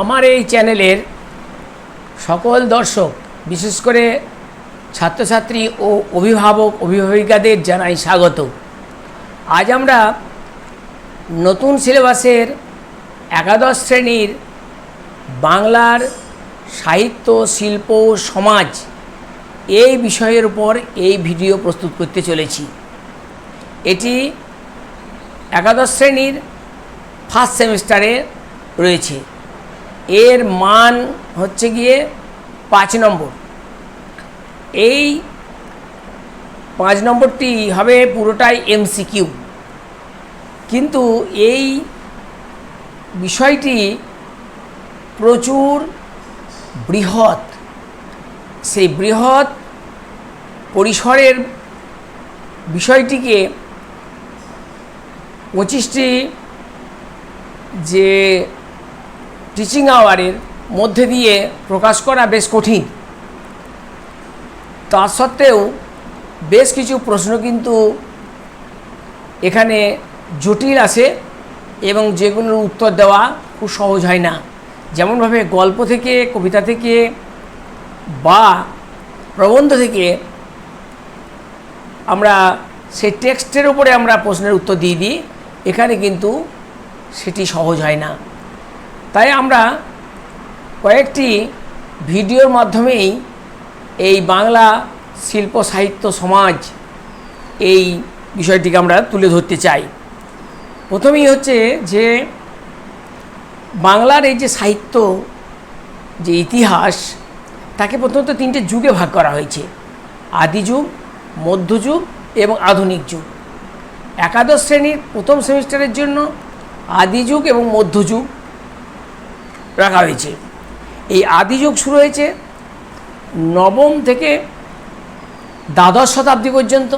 আমার এই চ্যানেলের সকল দর্শক, বিশেষ করে ছাত্রছাত্রী ও অভিভাবক, অভিভাবিকাদের জানাই স্বাগত। আজ আমরা নতুন সিলেবাসের একাদশ শ্রেণির বাংলার সাহিত্য, শিল্প, সমাজ এই বিষয়ের উপর এই ভিডিও প্রস্তুত করতে চলেছি। এটি একাদশ শ্রেণির ফার্স্ট সেমিস্টারে রয়েছে। এর মান হচ্ছে গিয়ে পাঁচ নম্বর। এই পাঁচ নম্বরটি হবে পুরোটাই এমসিকিউ কিন্তু এই বিষয়টি প্রচুর বৃহৎ। সেই বৃহৎ পরিসরের বিষয়টিকে পঁচিশটি যে টিচিং আওয়ারের মধ্যে দিয়ে প্রকাশ করা বেশ কঠিন। তা সত্ত্বেও বেশ কিছু প্রশ্ন কিন্তু এখানে জটিল আসে এবং যেগুলোর উত্তর দেওয়া খুব সহজ হয় না। যেমনভাবে গল্প থেকে, কবিতা থেকে বা প্রবন্ধ থেকে আমরা সেই টেক্সটের উপরে আমরা প্রশ্নের উত্তর দিয়ে দিই, এখানে কিন্তু সেটি সহজ হয় না। তাই আমরা কয়েকটি ভিডিওর মাধ্যমেই এই বাংলা শিল্প সাহিত্য সমাজ এই বিষয়টিকে আমরা তুলে ধরতে চাই। প্রথমেই হচ্ছে যে বাংলার এই যে সাহিত্য, যে ইতিহাস, তাকে প্রথমত তিনটে যুগে ভাগ করা হয়েছে। আদি যুগ মধ্যযুগ এবং আধুনিক যুগ। একাদশ শ্রেণির প্রথম সেমিস্টারের জন্য আদি যুগ এবং মধ্যযুগ রাখা হয়েছে। এই আদি যুগ শুরু হয়েছে নবম থেকে দ্বাদশ শতাব্দী পর্যন্ত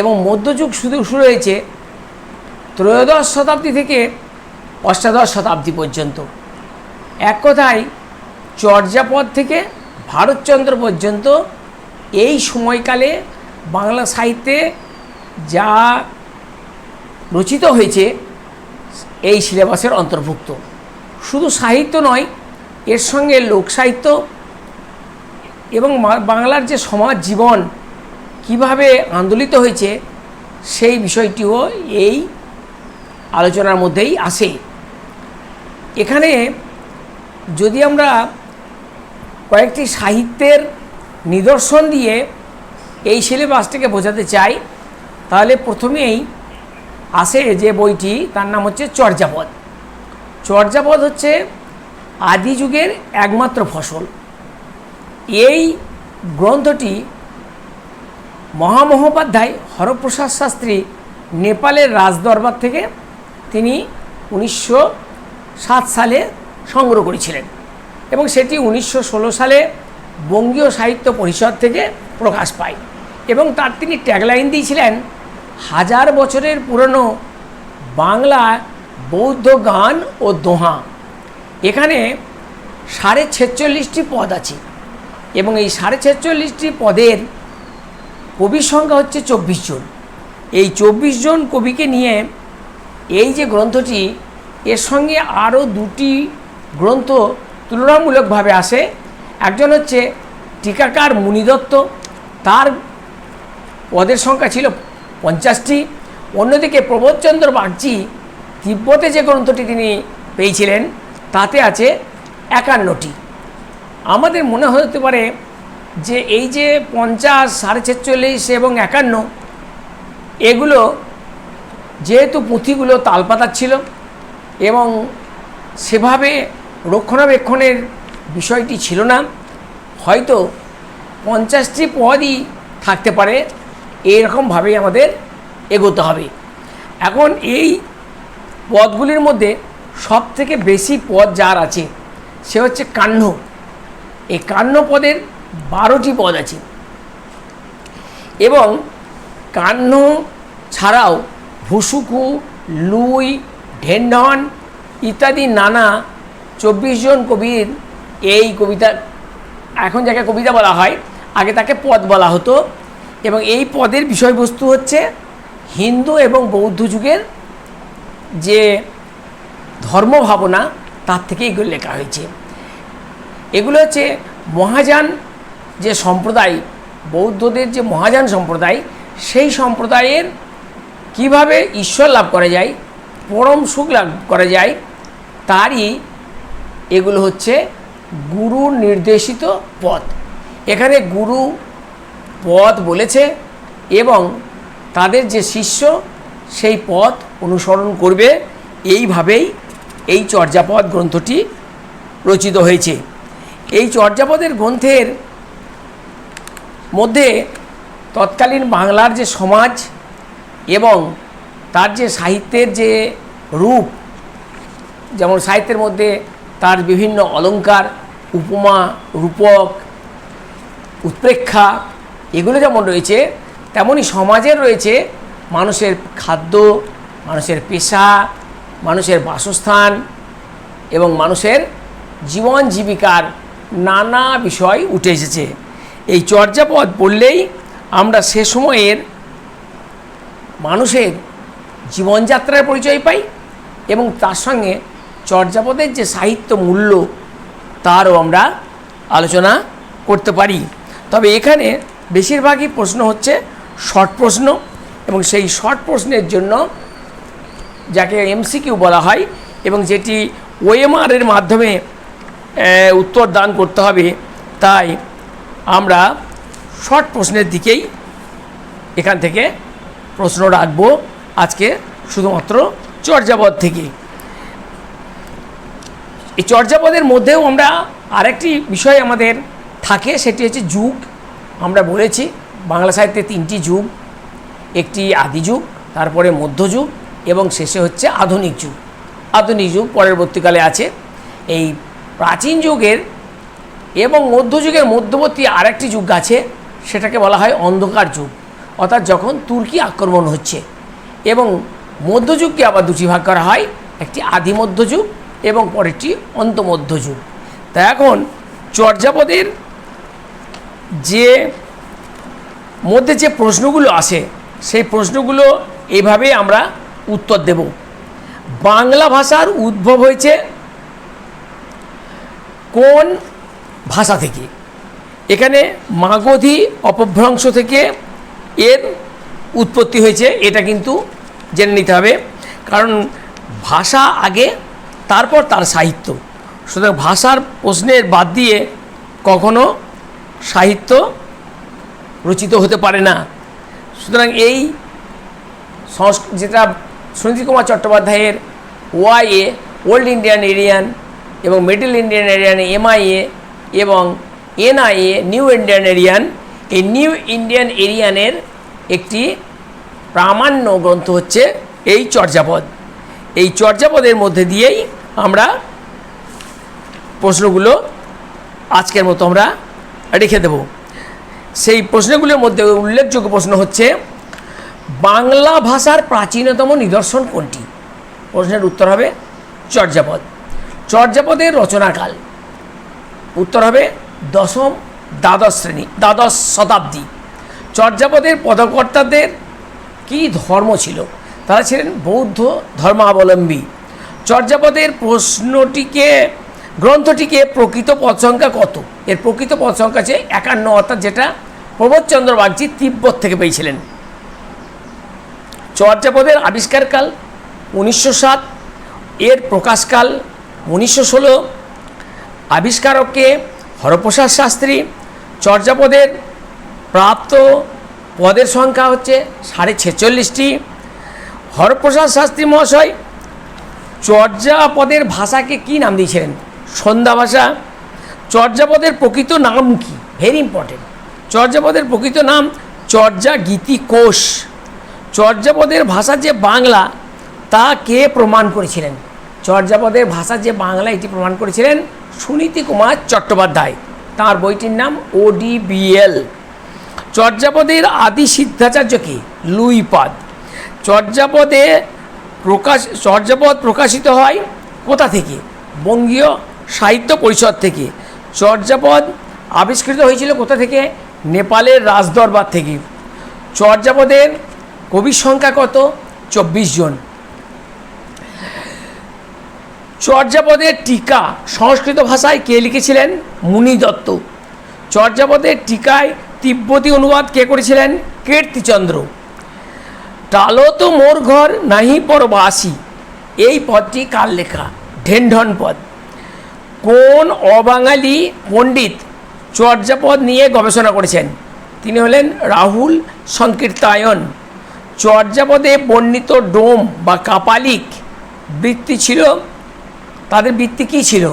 এবং মধ্যযুগ শুধু শুরু হয়েছে ত্রয়োদশ শতাব্দী থেকে অষ্টাদশ শতাব্দী পর্যন্ত। এক কথায় চর্যাপদ থেকে ভারতচন্দ্র পর্যন্ত এই সময়কালে বাংলা সাহিত্যে যা রচিত হয়েছে, এই সিলেবাসের অন্তর্ভুক্ত। শুধু সাহিত্য নয়, এর সঙ্গে লোক সাহিত্য এবং বাংলার যে সমাজ জীবন কীভাবে আন্দোলিত হয়েছে, সেই বিষয়টিও এই আলোচনার মধ্যেই আসে এখানে যদি আমরা কয়েকটি সাহিত্যের নিদর্শন দিয়ে এই সিলেবাসটাকে বোঝাতে চাই, তাহলে প্রথমেই আসে যে বইটি, তার নাম হচ্ছে চর্যাপদ। চর্যাপদ হচ্ছে আদি যুগের একমাত্র ফসল। এই গ্রন্থটি মহামহোপাধ্যায় হরপ্রসাদ শাস্ত্রী নেপালের রাজদরবার থেকে তিনি উনিশশো সাত সালে সংগ্রহ করেছিলেন এবং সেটি উনিশশো ষোলো সালে বঙ্গীয় সাহিত্য পরিষদ থেকে প্রকাশ পায় এবং তার তিনি ট্যাগলাইন দিয়েছিলেন, হাজার বছরের পুরনো বাংলা বৌদ্ধ গান ও দোহা। এখানে সাড়ে ছেচল্লিশটি পদ আছে এবং এই সাড়ে ছেচল্লিশটি পদের কবির সংখ্যা হচ্ছে চব্বিশ জন। এই চব্বিশ জন কবিকে নিয়ে এই যে গ্রন্থটি, এর সঙ্গে আরও দুটি গ্রন্থ তুলনামূলকভাবে আসে। একজন হচ্ছে টিকাকার মুনিদত্ত তার পদের সংখ্যা ছিল পঞ্চাশটি। অন্যদিকে প্রবোধচন্দ্র বাগচি তিব্বতে যে গ্রন্থটি তিনি পেয়েছিলেন, তাতে আছে একান্নটি। আমাদের মনে হতে পারে যে এই যে পঞ্চাশ, সাড়ে ছেচল্লিশ এবং একান্ন, এগুলো যেহেতু পুঁথিগুলো তালপাতার ছিল এবং সেভাবে রক্ষণাবেক্ষণের বিষয়টি ছিল না, হয়তো পঞ্চাশটি পদই থাকতে পারে এইরকমভাবেই আমাদের এগোতে হবে। এখন এই পদগুলির মধ্যে সব থেকে বেশি পদ যার আছে, সে হচ্ছে কাহ্ন। এই কাহ্ন পদের বারোটি পদ আছে। এবং কাহ্ন ছাড়াও ভুসুকু, লুই, ঢেন্ডন ইত্যাদি নানা চব্বিশ জন কবির এই কবিতা, এখন যাকে কবিতা বলা হয়, আগে তাকে পদ বলা হতো। এবং এই পদের বিষয়বস্তু হচ্ছে হিন্দু এবং বৌদ্ধ যুগের যে ধর্ম ভাবনা তার থেকে এগুলো লেখা হয়েছে। এগুলো হচ্ছে মহাযান যে সম্প্রদায়, বৌদ্ধদের যে মহাযান সম্প্রদায়, সেই সম্প্রদায়ের কীভাবে ঈশ্বর লাভ করা যায়, পরম সুখ লাভ করা যায়, তারই এগুলো হচ্ছে গুরু নির্দেশিত পথ। এখানে গুরু পথ বলেছে এবং তাদের যে শিষ্য সেই পথ অনুসরণ করবে, এইভাবেই এই চর্যাপদ গ্রন্থটি রচিত হয়েছে। এই চর্যাপদের গ্রন্থের মধ্যে তৎকালীন বাংলার যে সমাজ এবং তার যে সাহিত্যের যে রূপ, যেমন সাহিত্যের মধ্যে তার বিভিন্ন অলঙ্কার, উপমা, রূপক, উৎপ্রেক্ষা, এগুলো যেমন রয়েছে তেমনই সমাজের রয়েছে মানুষের খাদ্য মানুষের পেশা, মানুষের বাসস্থান এবং মানুষের জীবন জীবিকার নানা বিষয় উঠে এসেছে। এই চর্যাপদ পড়লেই আমরা সে সময়ের মানুষের জীবনযাত্রার পরিচয় পাই এবং তার সঙ্গে চর্যাপদের যে সাহিত্য মূল্য, তারও আমরা আলোচনা করতে পারি। তবে এখানে বেশিরভাগই প্রশ্ন হচ্ছে, শর্ট প্রশ্ন এবং সেই শর্ট প্রশ্নের জন্য যাকে এমসিকিউ বলা হয় এবং যেটি ওএমআর এর মাধ্যমে উত্তর দান করতে হবে। তাই আমরা শর্ট প্রশ্নের দিকেই এখান থেকে প্রশ্ন রাখব আজকে শুধুমাত্র চর্যাপদ থেকে। এই চর্যাপদের মধ্যেও আমরা আরেকটি বিষয় আমাদের থাকে, সেটি হচ্ছে যুগ। আমরা বলেছি বাংলা সাহিত্যে তিনটি যুগ, একটি আদি যুগ, তারপরে মধ্যযুগ এবং শেষে হচ্ছে আধুনিক যুগ। আধুনিক যুগ পরবর্তীকালে আছে এই প্রাচীন যুগের এবং মধ্যযুগের মধ্যবর্তী আরেকটি যুগ আছে, সেটাকে বলা হয় অন্ধকার যুগ। অর্থাৎ যখন তুর্কি আক্রমণ হচ্ছে এবং মধ্যযুগকে আবার দুটি ভাগ করা হয়, একটি আদি মধ্যযুগ এবং পরেরটি অন্তমধ্যযুগ তা এখন চর্যাপদের যে, মধ্যে যে প্রশ্নগুলো আসে সেই প্রশ্নগুলো এইভাবে আমরা উত্তর দেব। বাংলা ভাষার উদ্ভব হয়েছে কোন ভাষা থেকে? এখানে মাগধী অপভ্রংশ থেকে এর উৎপত্তি হয়েছে, এটা কিন্তু জেনে নিতে হবে। কারণ ভাষা আগে, তারপর তার সাহিত্য। সুতরাং ভাষার প্রশ্নের বাদ দিয়ে কখনো সাহিত্য রচিত হতে পারে না। সুতরাং এই সংস্ক যেটা সুনীতি কুমার চট্টোপাধ্যায়ের ওয়াইএ, ওল্ড ইন্ডিয়ান এরিয়ান এবং মিডল ইন্ডিয়ান এরিয়ান এমআইএ এবং এনআইএ, নিউ ইন্ডিয়ান এরিয়ান। এই নিউ ইন্ডিয়ান এরিয়ানের একটি প্রামাণ্য গ্রন্থ হচ্ছে এই চর্যাপদ। এই চর্যাপদের মধ্যে দিয়েই আমরা প্রশ্নগুলো আজকের মতো আমরা রেখে দেব। সেই প্রশ্নগুলোর মধ্যে উল্লেখযোগ্য প্রশ্ন হচ্ছে বাংলা ভাষার প্রাচীনতম নিদর্শন কোনটি? প্রশ্নের উত্তর হবে চর্যাপদ। চর্যাপদের রচনাকাল। উত্তর হবে দশম দ্বাদশ শ্রেণি, দ্বাদশ শতাব্দী। চর্যাপদের পদকর্তাদের কি ধর্ম ছিল? তারা ছিলেন বৌদ্ধ ধর্মাবলম্বী। চর্যাপদের প্রশ্নটিকে, গ্রন্থটিকে প্রকৃত পদ সংখ্যা কত? এর প্রকৃত পদ সংখ্যা আছে একান্ন, অর্থাৎ যেটা প্রবোধচন্দ্র বাগজি তিব্বত থেকে পেয়েছিলেন। চর্যাপদের আবিষ্কারকাল উনিশশো সাত, এর প্রকাশকাল উনিশশো ষোলো। আবিষ্কারককে হরপ্রসাদ শাস্ত্রী চর্যাপদের প্রাপ্ত পদের সংখ্যা হচ্ছে সাড়ে ছেচল্লিশটি। হরপ্রসাদ শাস্ত্রী মহাশয় চর্যাপদের ভাষাকে কি নাম দিয়েছিলেন? সন্ধ্যা ভাষা। চর্যাপদের প্রকৃত নাম কি? ভেরি ইম্পর্টেন্ট চর্যাপদের প্রকৃত নাম চর্যা গীতি কোষ চর্যাপদের ভাষা যে বাংলা, তা কে প্রমাণ করেছিলেন? চর্যাপদের ভাষা যে বাংলা, এটি প্রমাণ করেছিলেন সুনীতি কুমার চট্টোপাধ্যায়। তার বইটির নাম ওডিবিএল চর্যাপদের আদি সিদ্ধাচার্য কি? লুইপাদ। চর্যাপদে প্রকাশ, চর্যাপদ প্রকাশিত হয় কোথা থেকে? বঙ্গীয় সাহিত্য পরিষদ থেকে। চর্যাপদ আবিষ্কৃত হয়েছিল কোথা থেকে? নেপালের রাজদরবার থেকে। চর্যাপদের কবির সংখ্যা কত? চব্বিশ জন। চর্যাপদের টিকা সংস্কৃত ভাষায় কে লিখেছিলেন? মুনি দত্ত। চর্যাপদের টিকায় তিব্বতী অনুবাদ কে করেছিলেন? কীর্তিচন্দ্র। টালো তো মোর ঘর নাহি পরবাসী। এই পদটি কার লেখা? ঢেনঢন পদ। কোন অবাঙালি পণ্ডিত চর্যাপদ নিয়ে গবেষণা করেছেন? তিনি হলেন রাহুল সংকীর্তায়ন। চর্যাপদে বর্ণিত ডোম বা কাপালিক বৃত্তি ছিল, তাদের বৃত্তি কী ছিল?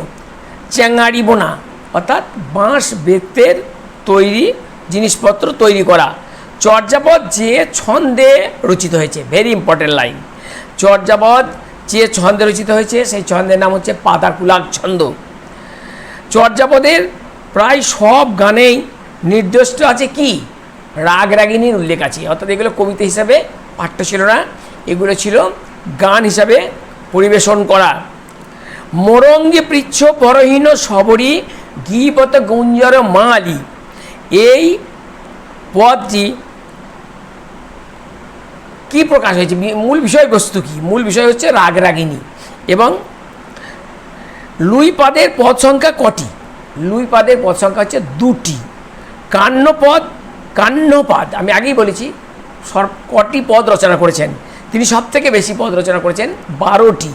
চ্যাঙারি বোনা অর্থাৎ বাঁশ বেতের তৈরি জিনিসপত্র তৈরি করা। চর্যাপদ যে ছন্দে রচিত হয়েছে ভেরি ইম্পর্টেন্ট লাইন চর্যাপদ যে ছন্দে রচিত হয়েছে, সেই ছন্দের নাম হচ্ছে পাতাকুলাক ছন্দ। চর্যাপদের প্রায় সব গানেই নির্দিষ্ট আছে কি? রাগ রাগিনীর উল্লেখ আছে। অর্থাৎ এগুলো কবিতা হিসাবে পাঠ্য ছিল না। এগুলো ছিল গান হিসাবে পরিবেশন করা। মোরঙ্গে পৃচ্ছ পরহীন সবরী গিবত গুঞ্জর মালি। এই পদটি কি প্রকাশ হয়েছে? মূল বিষয়বস্তু কি? মূল বিষয় হচ্ছে রাগ রাগিনী। এবং লুই পাদের পদ সংখ্যা কটি? লুই পাদের পদ সংখ্যা হচ্ছে দুটি। কান্নপদ কান্নপাদ আমি আগেই বলেছি, সর কটি পদ রচনা করেছেন? তিনি সব থেকে বেশি পদ রচনা করেছেন, বারোটি।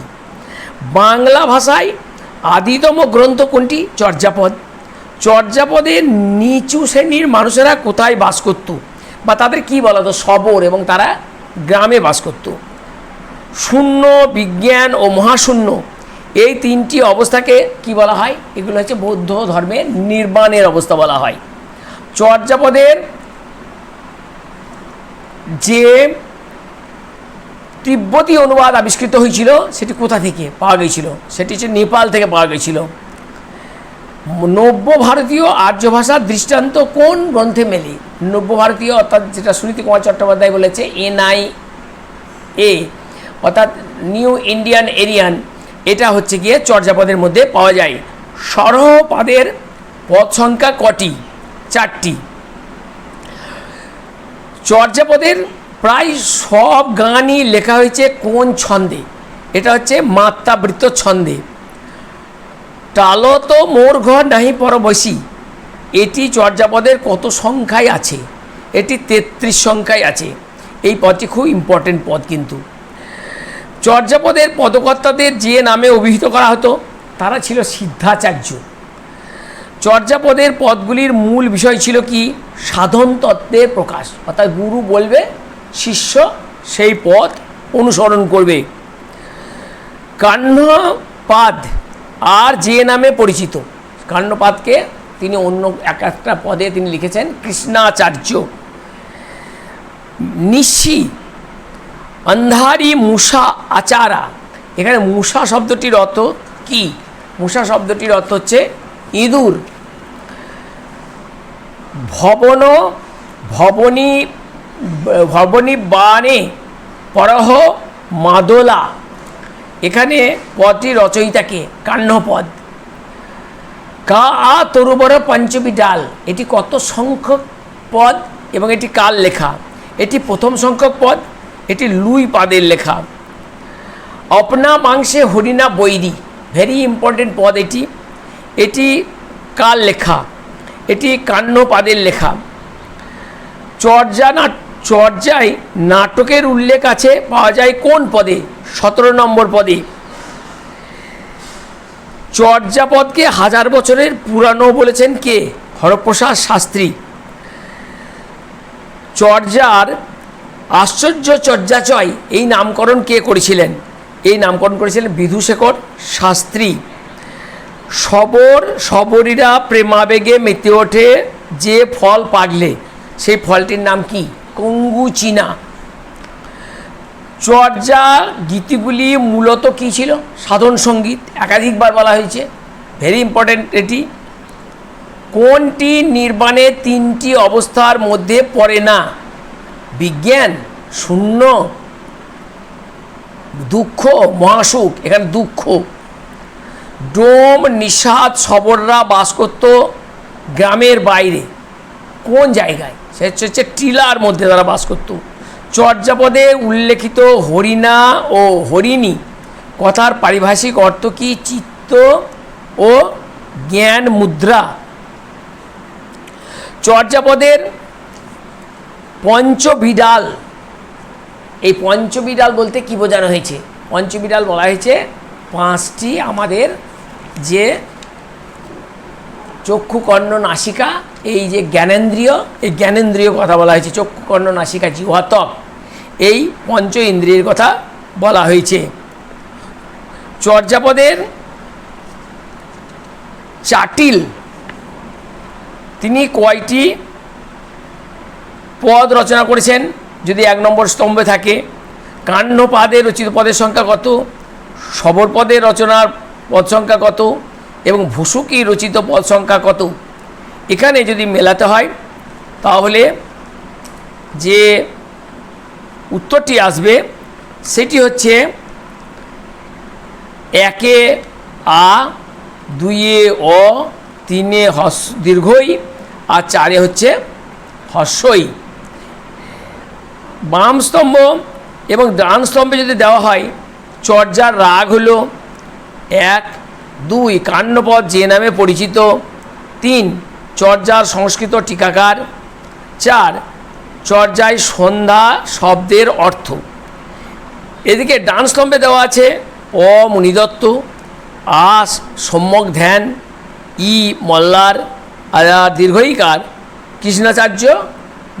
বাংলা ভাষায় আদিতম গ্রন্থ কোনটি? চর্যাপদ। চর্যাপদের নিচু শ্রেণির মানুষেরা কোথায় বাস করত? বা তাদের কি বলা হতো? সবর এবং তারা গ্রামে বাস করত। শূন্য, বিজ্ঞান ও মহাশূন্য। এই তিনটি অবস্থাকে কি বলা হয়? এগুলো হচ্ছে বৌদ্ধ ধর্মের নির্বাণের অবস্থা বলা হয়। চর্যাপদের যে তিব্বতী অনুবাদ আবিষ্কৃত হয়েছিল, সেটি কোথা থেকে পাওয়া গেছিল সেটি হচ্ছে নেপাল থেকে পাওয়া গেছিল নব্য ভারতীয় আর্য ভাষার দৃষ্টান্ত কোন গ্রন্থে মেলে? নব্য ভারতীয় অর্থাৎ যেটা সুনীতি কুমার চট্টোপাধ্যায় বলেছে এনআই এ অর্থাৎ নিউ ইন্ডিয়ান এরিয়ান, এটা হচ্ছে গিয়ে চর্যাপদের মধ্যে পাওয়া যায়। সরহপাদের পদ সংখ্যা কটি? চারটি। চর্যাপদের প্রায় সব গানই লেখা হয়েছে কোন ছন্দে? এটা হচ্ছে মাত্রাবৃত্ত ছন্দে। টালো তো মোর ঘর নাহি পরবশী এটি চর্যাপদের কত সংখ্যায় আছে? এটি তেত্রিশ সংখ্যায় আছে। এই পদটি খুব ইম্পর্টেন্ট পদ কিন্তু। চর্যাপদের পদকর্তাদের যে নামে অভিহিত করা হতো, তারা ছিল সিদ্ধাচার্য। চর্যাপদের পদগুলির মূল বিষয় ছিল কি? সাধন তত্ত্বের প্রকাশ। অর্থাৎ গুরু বলবে, শিষ্য সেই পথ অনুসরণ করবে। কাহ্নপাদ আর যে নামে পরিচিত। কাহ্নপাদকে তিনি অন্য এক একটা পদে তিনি লিখেছেন, কৃষ্ণাচার্য। নিশি অন্ধারি মূষা আচারা। এখানে মূষা শব্দটির অর্থ কি? মূষা শব্দটির অর্থ হচ্ছে ইঁদুর। ভবন, ভবনী ভবনী বানে পরহ, মাদোলা। এখানে পদটি রচয়িতাকে কান্নপদ কা আ তরুবর পঞ্চমী ডাল। এটি কত সংখ্যক পদ এবং এটি কাল লেখা? এটি প্রথম সংখ্যক পদ, এটি লুই পাদের লেখা। অপনা মাংসে হরিণা বৈরি। ভেরি ইম্পর্টেন্ট পদ এটি। এটি কার লেখা? এটি কান্নপাদের লেখা। চর্যা না, চর্যায় নাটকের উল্লেখ আছে, পাওয়া যায় কোন পদে? সতেরো নম্বর পদে। চর্যাপদকে হাজার বছরের পুরানো বলেছেন কে? হরপ্রসাদ শাস্ত্রী। চর্যার আশ্চর্য চর্যাচয়, এই নামকরণ কে করেছিলেন? এই নামকরণ করেছিলেন বিধুশেখর শাস্ত্রী। সবর, সবরীরা প্রেমাবেগে মেতে ওঠে যে ফল পাগলে সেই ফলটির নাম কি? কঙ্গুচিনা চর্যা গীতিগুলি মূলত কী ছিল? সাধন সংগীত। একাধিকবার বলা হয়েছে। ভেরি ইম্পর্ট্যান্ট এটি। কোনটি নির্বাণের তিনটি অবস্থার মধ্যে পড়ে না? বিজ্ঞান, শূন্য, দুঃখ, মহাসুখ। এখানে দুঃখ। ডোম নিষাদ সবররা বাস করত গ্রামের বাইরে। কোন জায়গায়? সে হচ্ছে টিলার মধ্যে তারা বাস করত। চর্যাপদে উল্লেখিত হরিণা ও হরিণী। কথার পারিভাষিক অর্থ কি? চিত্ত ও জ্ঞান মুদ্রা। চর্যাপদের পঞ্চবিডাল। এই পঞ্চবিডাল বলতে কি বোঝানো হয়েছে? পঞ্চবিডাল বলা হয়েছে পাঁচটি আমাদের যে চক্ষু কর্ণ নাসিকা, এই যে জ্ঞানেন্দ্রিয়, এই জ্ঞানেন্দ্রিয় কথা বলা হয়েছে চক্ষু কর্ণ নাসিকা জিহাতক এই পঞ্চ ইন্দ্রিয়ের কথা বলা হয়েছে। চর্যাপদের চাটিল, তিনি কয়টি পদ রচনা করেছেন? যদি এক নম্বর স্তম্ভে থাকে কান্ন পাদে রচিত পদের সংখ্যা কত? সবর পদের রচনার পদ সংখ্যা কত? এবং ভুসুকি রচিত পদ সংখ্যা কত? এখানে যদি মেলাতে হয়, তাহলে যে উত্তরটি আসবে, সেটি হচ্ছে একে আ, দুইয়ে অ, তিনে হস দীর্ঘই, আর চারে হচ্ছে হস্যই বাম স্তম্ভ এবং ডান স্তম্ভে যদি দেওয়া হয়, চর্যার রাগ হলো এক, দুই কান্নপদ যে নামে পরিচিত। তিন, চর্যার সংস্কৃত টিকাকার। চার, চর্যায় সন্ধ্যা শব্দের অর্থ। এদিকে ডান স্তম্ভে দেওয়া আছে অ, মুনিদত্ত, আস, সম্যক ধ্যান, ই, মল্লার দীর্ঘইকার, কৃষ্ণাচার্য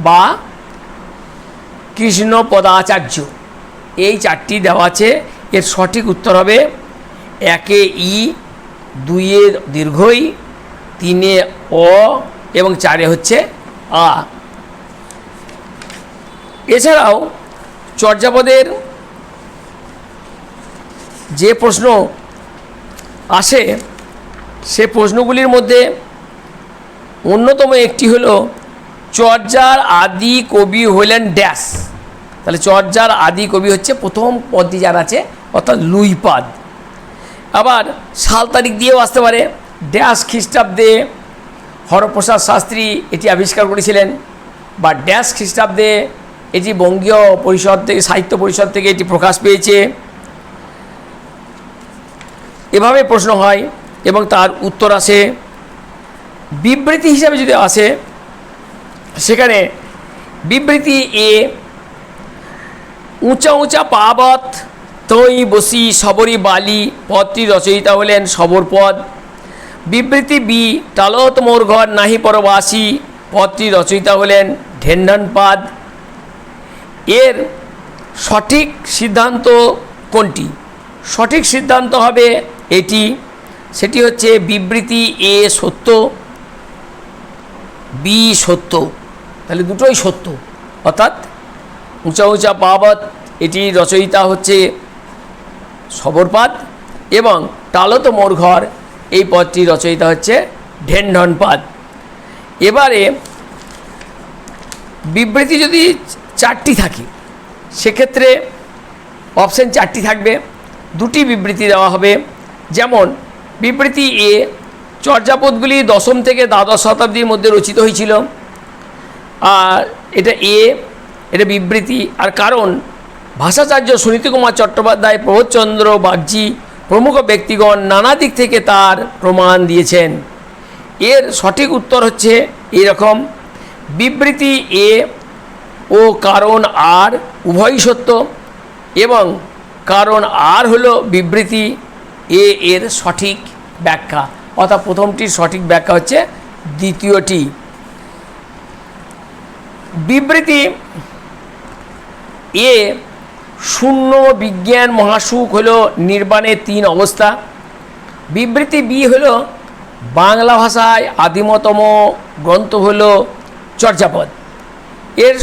বা কৃষ্ণ পদাচার্য এই চারটি দেওয়া আছে, এর সঠিক উত্তর হবে একে ই, দুইয়ে দীর্ঘই, তিনে অ এবং চারে হচ্ছে আ। এছাড়াও চর্যাপদের যে প্রশ্ন আসে, সে প্রশ্নগুলির মধ্যে অন্যতম একটি হল, চর্যার আদি কবি হলেন ড্যাশ তাহলে চর্যার আদি কবি হচ্ছে প্রথম পদটি যার আছে, অর্থাৎ লুইপাদ। আবার সাল তারিখ দিয়েও আসতে পারে। ড্যাশ খ্রিস্টাব্দে হরপ্রসাদ শাস্ত্রী এটি আবিষ্কার করেছিলেন বা ড্যাশ খ্রিস্টাব্দে এটি বঙ্গীয় পরিষদ থেকে, সাহিত্য পরিষদ থেকে এটি প্রকাশ পেয়েছে। এভাবে প্রশ্ন হয় এবং তার উত্তর আসে। বিবৃতি হিসাবে যদি আসে, সেখানে বিবৃতি এ, উঁচা উঁচা পাবত তৈ বসি সবরি বালি পদটি রচয়িতা হলেন সবর পদ। বিবৃতি বি, টালত মোর ঘর নাহি পরবাসী পদটি রচয়িতা হলেন ঢেন্ডন পাদ। এর সঠিক সিদ্ধান্ত কোনটি? সঠিক সিদ্ধান্ত হবে এটি, সেটি হচ্ছে বিবৃতি এ সত্য, বি সত্য। তাহলে দুটোই সত্য। অর্থাৎ উঁচা উঁচা পাবত, এটি রচয়িতা হচ্ছে সবরপাদ এবং টালত মোর ঘর, এই পদটি রচয়িতা হচ্ছে ঢেনঢনপাদ এবারে বিবৃতি যদি চারটি থাকে, সেক্ষেত্রে অপশান চারটি থাকবে। দুটি বিবৃতি দেওয়া হবে। যেমন, বিবৃতি এ, চর্যাপদগুলি দশম থেকে দ্বাদশ শতাব্দীর মধ্যে রচিত হয়েছিল। আর এটা এ, এটা বিবৃতি। আর কারণ ভাষাচার্য সুনীতি কুমার চট্টোপাধ্যায় প্রবোধচন্দ্র বাগজি প্রমুখ ব্যক্তিগণ নানা দিক থেকে তার প্রমাণ দিয়েছেন। এর সঠিক উত্তর হচ্ছে এরকম। বিবৃতি এ ও কারণ আর উভয়ই সত্য এবং কারণ আর হলো বিবৃতি এ এর সঠিক ব্যাখ্যা। অর্থাৎ প্রথমটির সঠিক ব্যাখ্যা হচ্ছে দ্বিতীয়টি। বিবৃতি এ শূন্য বিজ্ঞান মহাসুখ হলো নির্বাণের তিন অবস্থা। বিবৃতি বি হলো, বাংলা ভাষায় আদিমতম গ্রন্থ হল চর্যাপদ। এর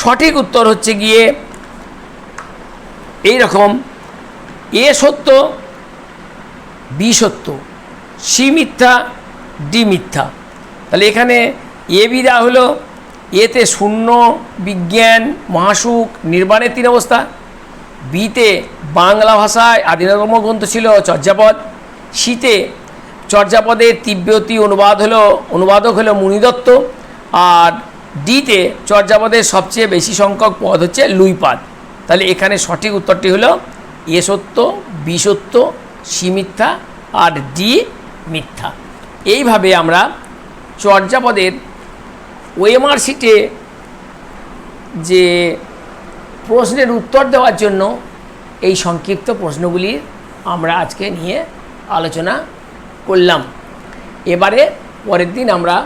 সঠিক উত্তর হচ্ছে গিয়ে এই রকম এ সত্য, বি সত্য, সি মিথ্যা, ডি মিথ্যা। তাহলে এখানে এ বিদা হলো এতে শূন্য, বিজ্ঞান, মহাসুখ, নির্বাণের তিন অবস্থা। বিতে বাংলা ভাষায় আদিনতম গ্রন্থ ছিল চর্যাপদ। শীতে চর্যাপদের তিব্বতী অনুবাদ হলো, অনুবাদক হলো মুনিদত্ত আর ডিতে চর্যাপদের সবচেয়ে বেশি সংখ্যক পদ হচ্ছে লুইপাদ। তাহলে এখানে সঠিক উত্তরটি হলো এ সত্য, বি সত্য, সি মিথ্যা, আর ডি মিথ্যা। এইভাবে আমরা চর্যাপদের ওএমআর শিটে যে প্রশ্নের উত্তর দেওয়ার জন্য এই সংক্ষিপ্ত প্রশ্নগুলি আমরা আজকে নিয়ে আলোচনা করলাম। এবারে পরের দিন আমরা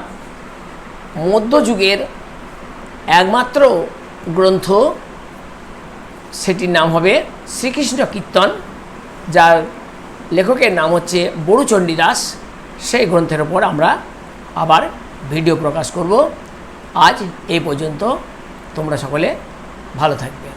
মধ্যযুগের একমাত্র গ্রন্থ সেটির নাম হবে শ্রীকৃষ্ণ কীর্তন, যার লেখকের নাম হচ্ছে বড়ুচণ্ডী দাস সেই গ্রন্থের ওপর আমরা আবার ভিডিও প্রকাশ করব। আজ এই পর্যন্ত তোমরা সকলে ভালো থাকবে।